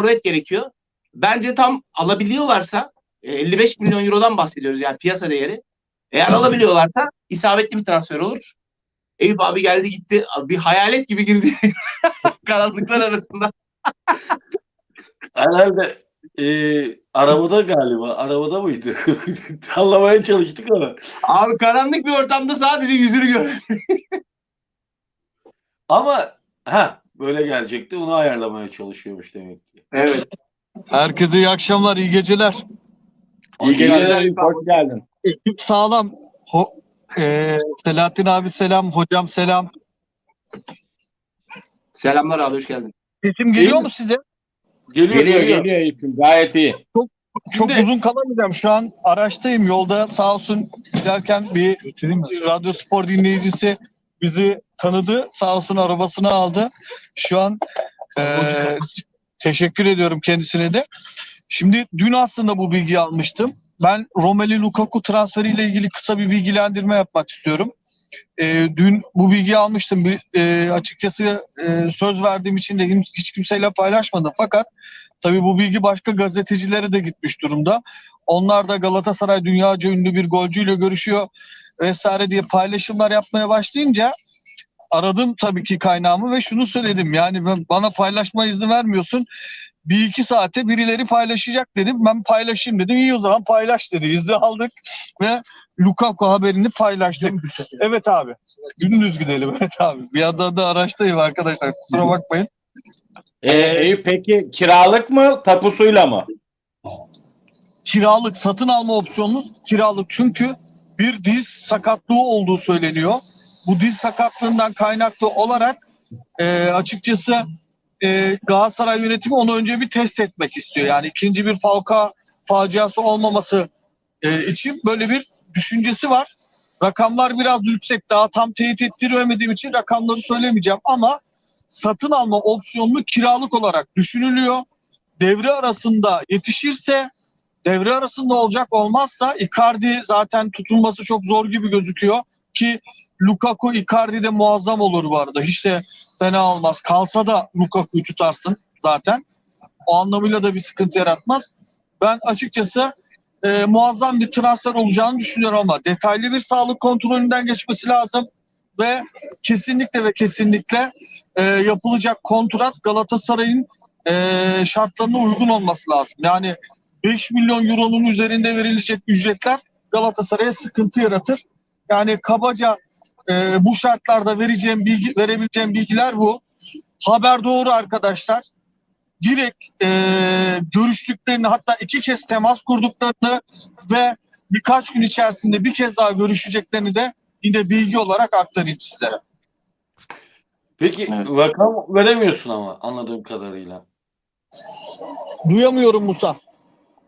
forvet gerekiyor. Bence tam alabiliyorlarsa e, 55 milyon eurodan bahsediyoruz yani piyasa değeri. Eğer alabiliyorlarsa isabetli bir transfer olur. Eyüp abi geldi gitti. Bir hayalet gibi girdi karanlıklar arasında. Herhalde e, arabada galiba. Arabada mıydı? Anlamaya çalıştık ama. Abi karanlık bir ortamda sadece yüzünü gör. Ama ha böyle gelecekti. Onu ayarlamaya çalışıyormuş demek ki. Evet. Herkese iyi akşamlar, iyi geceler. İyi geceler, hoş geldin. Ekip sağlam. Ho Ee, Selahattin abi selam, hocam selam. Selamlar abi hoş geldin. Sesim geliyor İyi. mu size? Geliyor Geliyor, geliyor. geliyor Eyüp'üm. Gayet iyi. Çok Şimdi- uzun kalamayacağım. Şu an araçtayım. Yolda sağ olsun giderken bir radyo spor dinleyicisi bizi tanıdı. Sağ olsun arabasını aldı. Şu an eee, teşekkür ediyorum kendisine de. Şimdi dün aslında bu bilgiyi almıştım. Ben Romelu Lukaku transferiyle ilgili kısa bir bilgilendirme yapmak istiyorum. Eee, dün bu bilgiyi almıştım. Eee, açıkçası eee, söz verdiğim için de hiç kimseyle paylaşmadım. Fakat Tabii bu bilgi başka gazetecilere de gitmiş durumda. Onlar da Galatasaray dünyaca ünlü bir golcüyle görüşüyor vesaire diye paylaşımlar yapmaya başlayınca aradım tabii ki kaynağımı ve şunu söyledim. Yani ben, bana paylaşma izni vermiyorsun. Bir iki saate birileri paylaşacak dedim. Ben paylaşayım dedim. İyi o zaman paylaş dedi. İzni aldık ve Lukaku haberini paylaştık. Evet abi. Gündüz gidelim. Evet abi. Bir yandan da araçtayım arkadaşlar. Kusura bakmayın. Ee, peki kiralık mı, tapusuyla mı? kiralık satın alma opsiyonu kiralık çünkü bir diz sakatlığı olduğu söyleniyor. Bu diz sakatlığından kaynaklı olarak e, açıkçası e, Galatasaray yönetimi onu önce bir test etmek istiyor. Yani ikinci bir Falka faciası olmaması e, için böyle bir düşüncesi var. Rakamlar biraz yüksek. Daha tam teyit ettiremediğim için rakamları söylemeyeceğim ama satın alma opsiyonlu kiralık olarak düşünülüyor. Devre arasında yetişirse devre arasında olacak olmazsa Icardi zaten tutulması çok zor gibi gözüküyor ki Lukaku Icardi de muazzam olur bu arada. Hiç de fena olmaz. Kalsa da Lukaku'yu tutarsın zaten. O anlamıyla da bir sıkıntı yaratmaz. Ben açıkçası e, muazzam bir transfer olacağını düşünüyorum ama detaylı bir sağlık kontrolünden geçmesi lazım ve kesinlikle ve kesinlikle e, yapılacak kontrat Galatasaray'ın e, şartlarına uygun olması lazım. Yani 5 milyon euronun üzerinde verilecek ücretler Galatasaray'a sıkıntı yaratır. Yani kabaca e, bu şartlarda vereceğim bilgi, verebileceğim bilgiler bu. Haber doğru arkadaşlar. Direkt e, görüştüklerini hatta iki kez temas kurduklarını ve birkaç gün içerisinde bir kez daha görüşeceklerini de yine bilgi olarak aktarayım sizlere. Peki Evet. rakam veremiyorsun ama anladığım kadarıyla. Duyamıyorum Musa.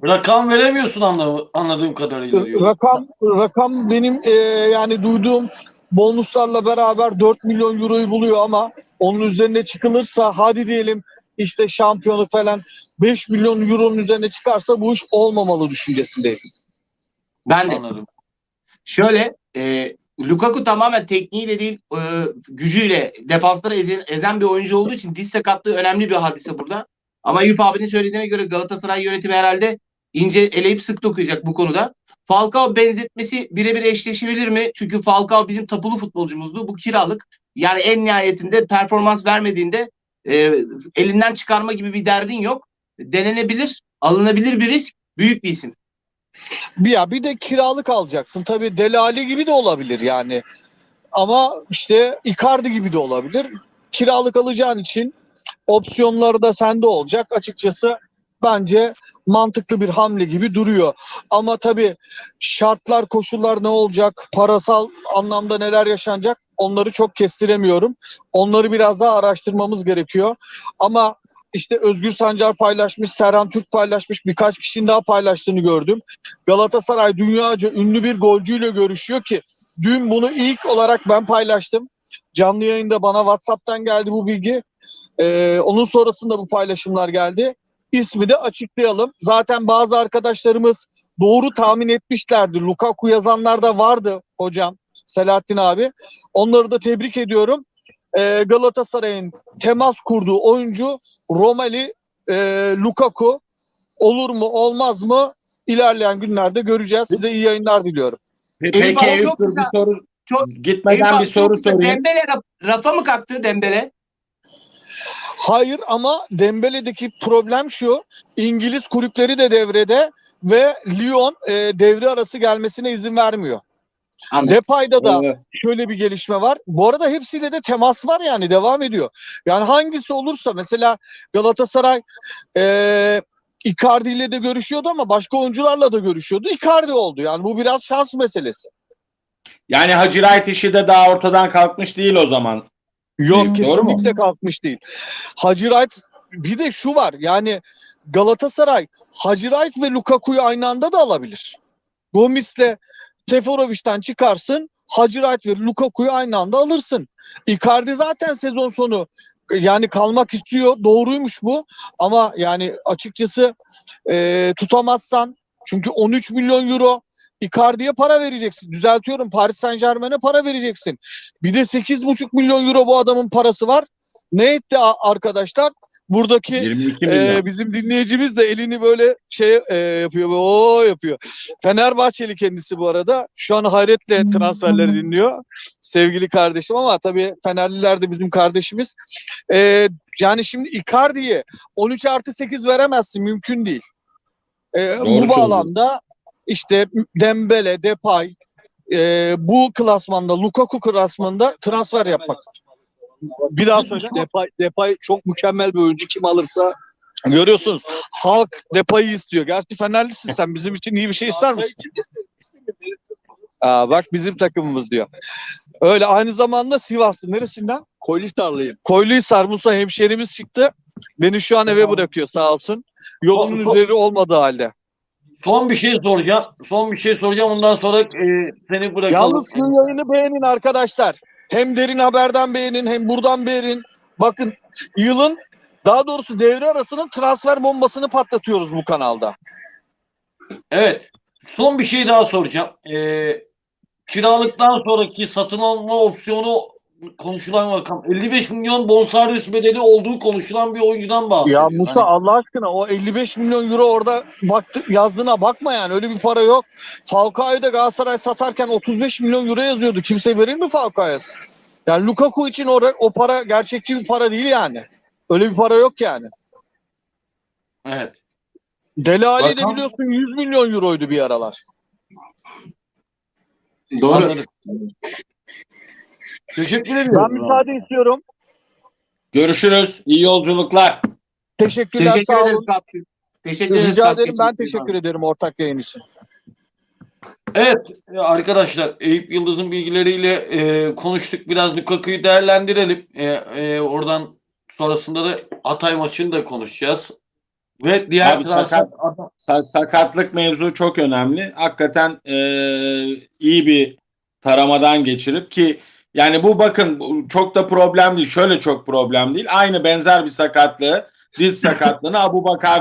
Rakam veremiyorsun anla- anladığım kadarıyla diyor. Rakam rakam benim e, yani duyduğum bonuslarla beraber 4 milyon euroyu buluyor ama onun üzerine çıkılırsa hadi diyelim işte şampiyonluk falan 5 milyon euronun üzerine çıkarsa bu iş olmamalı düşüncesindeyim. Ben de Anladım. şöyle e, Lukaku tamamen tekniğiyle değil e, gücüyle defansları ezen, ezen bir oyuncu olduğu için diz sakatlığı önemli bir hadise burada. Ama Eyüp abinin söylediğine göre Galatasaray yönetimi herhalde ince eleyip sık dokuyacak bu konuda. Falcao benzetmesi birebir eşleşebilir mi? Çünkü Falcao bizim tapulu futbolcumuzdu. Bu kiralık. Yani en nihayetinde performans vermediğinde e, elinden çıkarma gibi bir derdin yok. Denenebilir, alınabilir bir risk. Büyük bir isim. Ya bir de kiralık alacaksın. Tabii Delali gibi de olabilir yani. Ama işte Icardi gibi de olabilir. Kiralık alacağın için opsiyonları da sende olacak. Açıkçası bence mantıklı bir hamle gibi duruyor. Ama tabii şartlar, koşullar ne olacak? Parasal anlamda neler yaşanacak? Onları çok kestiremiyorum. Onları biraz daha araştırmamız gerekiyor. Ama işte Özgür Sancar paylaşmış, Serhan Türk paylaşmış, birkaç kişinin daha paylaştığını gördüm. Galatasaray dünyaca ünlü bir golcüyle görüşüyor ki dün bunu ilk olarak ben paylaştım. Canlı yayında bana WhatsApp'tan geldi bu bilgi. Ee, onun sonrasında bu paylaşımlar geldi. İsmi de açıklayalım. Zaten bazı arkadaşlarımız doğru tahmin etmişlerdi. Lukaku yazanlar da vardı hocam. Selahattin abi. Onları da tebrik ediyorum. Ee, Galatasaray'ın temas kurduğu oyuncu Romeli e, Lukaku olur mu olmaz mı ilerleyen günlerde göreceğiz. Size iyi yayınlar diliyorum. Pe- Eyüp Peki Eyüp çok güzel. bir soru Çok- gitmeden Eyüp bir soru çok sorayım. Dembele raf- rafa mı kalktı Dembele? Hayır ama Dembele'deki problem şu. İngiliz kulüpleri de devrede ve Lyon e, devre arası gelmesine izin vermiyor. Anladım. Depay'da da Ee, şöyle bir gelişme var. Bu arada hepsiyle de temas var yani devam ediyor. Yani hangisi olursa mesela Galatasaray e, Icardi ile de görüşüyordu ama başka oyuncularla da görüşüyordu. Icardi oldu. Yani bu biraz şans meselesi. Yani Hacı Wright işi de daha ortadan kalkmış değil o zaman. Yok doğru mu? kesinlikle kalkmış değil. Hacı Wright bir de şu var yani Galatasaray Hacı Wright ve Lukaku'yu aynı anda da alabilir. Gomis'le Seferovic'den çıkarsın Hacı Wright ve Lukaku'yu aynı anda alırsın. Icardi zaten sezon sonu yani kalmak istiyor. Doğruymuş bu. Ama yani açıkçası e, tutamazsan çünkü 13 milyon euro Icardi'ye para vereceksin. Düzeltiyorum Paris Saint Germain'e para vereceksin. Bir de 8,5 milyon euro bu adamın parası var. Ne etti arkadaşlar? Buradaki 22 e, bizim dinleyicimiz de elini böyle şey e, yapıyor. O yapıyor. Fenerbahçeli kendisi bu arada. Şu an hayretle transferleri dinliyor. Sevgili kardeşim ama tabii Fenerliler de bizim kardeşimiz. E, yani şimdi Icardi'ye 13 artı 8 veremezsin. Mümkün değil. E, bu bağlamda işte Dembele, Depay e, bu klasmanda Lukaku klasmanda transfer yapmak. Bir daha söyle. Depay, Depay çok mükemmel bir oyuncu. Kim alırsa Görüyorsunuz halk Depay'ı istiyor. Gerçi Fenerlisin sen bizim için iyi bir şey ister misin? Aa, bak bizim takımımız diyor. Öyle aynı zamanda Sivaslı. Neresinden? Koylistarlıyım. Koyluhisar Musa hemşerimiz çıktı. Beni şu an eve bırakıyor sağ olsun. Yolunun Son- üzeri olmadığı halde. Son bir şey soracağım. Son bir şey soracağım. Ondan sonra e, seni bırakalım. Yalnız şu yayını beğenin arkadaşlar. Hem derin haberden beğenin hem buradan beğenin. Bakın yılın daha doğrusu devre arasının transfer bombasını patlatıyoruz bu kanalda. Evet. Son bir şey daha soracağım. Ee, kiralıktan sonraki satın alma opsiyonu konuşulan rakam 55 milyon bonservis bedeli olduğu konuşulan bir oyuncudan Ya bahsediyor. Musa Hani- Allah aşkına o 55 milyon euro orada baktı, yazdığına bakma yani öyle bir para yok. Falcao'yu da Galatasaray satarken 35 milyon euro yazıyordu. Kimse verir mi Falcao'ya? Yani Lukaku için o, o para gerçekçi bir para değil yani. Öyle bir para yok yani. evet. Deli Ali de biliyorsun 100 milyon euroydu bir aralar. Doğru. Anladım. Teşekkür ediyorum. Ben müsaade istiyorum. Görüşürüz. İyi yolculuklar. Teşekkürler Teşekkür sağ ederiz olun. katkı. Teşekkür ederiz. Rica ederim ben teşekkür ederim ortak yayın için. Evet arkadaşlar Eyüp Yıldız'ın bilgileriyle e, konuştuk. Biraz Lukaku'yu değerlendirelim. E, e, oradan sonrasında da Hatay maçını da konuşacağız. Ve diğer Abi transfer sakat- Sa- sakatlık mevzu çok önemli. Hakikaten e, iyi bir taramadan geçirip ki yani bu bakın çok da problem değil. Şöyle çok problem değil. Aynı benzer bir sakatlığı diz sakatlığını Abu Bakar